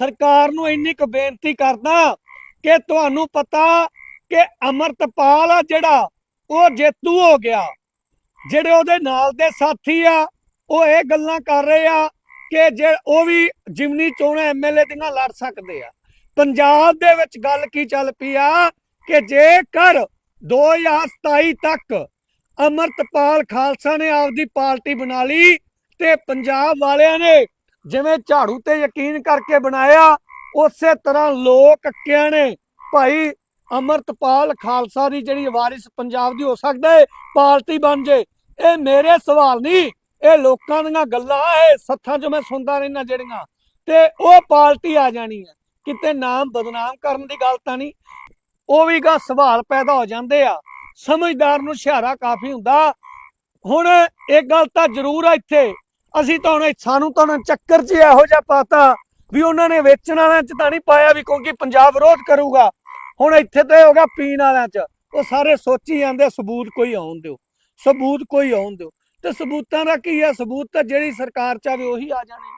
ਸਰਕਾਰ ਨੂੰ ਇੰਨੀ ਕੁ ਬੇਨਤੀ ਕਰਦਾ ਕਿ ਤੁਹਾਨੂੰ ਪਤਾ ਕਿ ਅਮਰਤਪਾਲ ਆ ਜਿਹੜਾ, ਉਹ ਜੇਤੂ ਹੋ ਗਿਆ। ਜਿਹੜੇ ਉਹਦੇ ਨਾਲ ਦੇ ਸਾਥੀ ਆ, ਉਹ ਇਹ ਗੱਲਾਂ ਕਰ ਰਹੇ ਆ ਕਿ ਜੇ ਉਹ ਵੀ ਜਿਮਨੀ ਚੋਣਾਂ ਐਮਐਲਏ ਦੀਆਂ ਲੜ ਸਕਦੇ ਆ। ਪੰਜਾਬ ਦੇ ਵਿੱਚ ਗੱਲ ਕੀ ਚੱਲ ਪਈ ਆ ਕਿ ਜੇਕਰ 2027 ਤੱਕ ਅਮਰਤਪਾਲ ਖਾਲਸਾ ਨੇ ਆਪਦੀ ਪਾਰਟੀ ਬਣਾ ਲਈ ਤੇ ਪੰਜਾਬ ਵਾਲਿਆਂ ਨੇ ਜਿਵੇਂ ਝਾੜੂ ਤੇ ਯਕੀਨ ਕਰਕੇ ਬਣਾਇਆ, ਉਸੇ ਤਰ੍ਹਾਂ ਲੋਕ ਅੱਕਿਆਂ ਭਾਈ ਅਮਰਤਪਾਲ ਖਾਲਸਾ ਦੀ ਜਿਹੜੀ ਵਾਰਿਸ ਪੰਜਾਬ ਦੀ ਹੋ ਸਕਦਾ ਹੈ ਪਾਰਟੀ ਬਣ ਜੇ। ਇਹ ਮੇਰੇ ਸਵਾਲ ਨਹੀਂ, ਇਹ ਲੋਕਾਂ ਦੀਆਂ ਗੱਲਾਂ ਇਹ ਸੱਥਾਂ 'ਚ ਮੈਂ ਸੁਣਦਾ ਰਹਿਣਾ ਜਿਹੜੀਆਂ। ਤੇ ਉਹ ਪਾਰਟੀ ਆ ਜਾਣੀ ਹੈ ਕਿਤੇ ਨਾਮ ਬਦਨਾਮ ਕਰਨ ਦੀ ਗੱਲ ਤਾਂ ਨਹੀਂ। ਉਹ ਵੀ ਗਾ ਸਵਾਲ ਪੈਦਾ ਹੋ ਜਾਂਦੇ ਆ। ਸਮਝਦਾਰ ਨੂੰ ਇਸ਼ਾਰਾ ਕਾਫੀ ਹੁੰਦਾ। ਹੁਣ ਇੱਕ ਗੱਲ ਤਾਂ ਜ਼ਰੂਰ ਆ ਇੱਥੇ। ਅਸੀਂ ਤਾਂ ਹੁਣ ਸਾਨੂੰ ਤਾਂ ਹੁਣ ਚੱਕਰ 'ਚ ਇਹੋ ਜਿਹਾ ਪਾਤਾ ਵੀ ਉਹਨਾਂ ਨੇ ਵੇਚਣ ਵਾਲਿਆਂ 'ਚ ਤਾਂ ਨਹੀਂ ਪਾਇਆ ਵੀ ਕਿਉਂਕਿ ਪੰਜਾਬ ਵਿਰੋਧ ਕਰੂਗਾ। ਹੁਣ ਇੱਥੇ ਤੇ ਹੋ ਗਿਆ ਪੀਣ ਵਾਲਿਆਂ 'ਚ। ਉਹ ਸਾਰੇ ਸੋਚੀ ਜਾਂਦੇ ਸਬੂਤ ਕੋਈ ਆਉਣ ਦਿਓ। ਸਬੂਤ ਕੋਈ ਆਉਣ ਦਿਓ। ਤੇ ਸਬੂਤਾਂ ਦਾ ਕੀ ਹੈ ਸਬੂਤ ਤਾਂ ਜਿਹੜੀ ਸਰਕਾਰ ਚਾਵੇ ਉਹੀ ਆ ਜਾਣੇ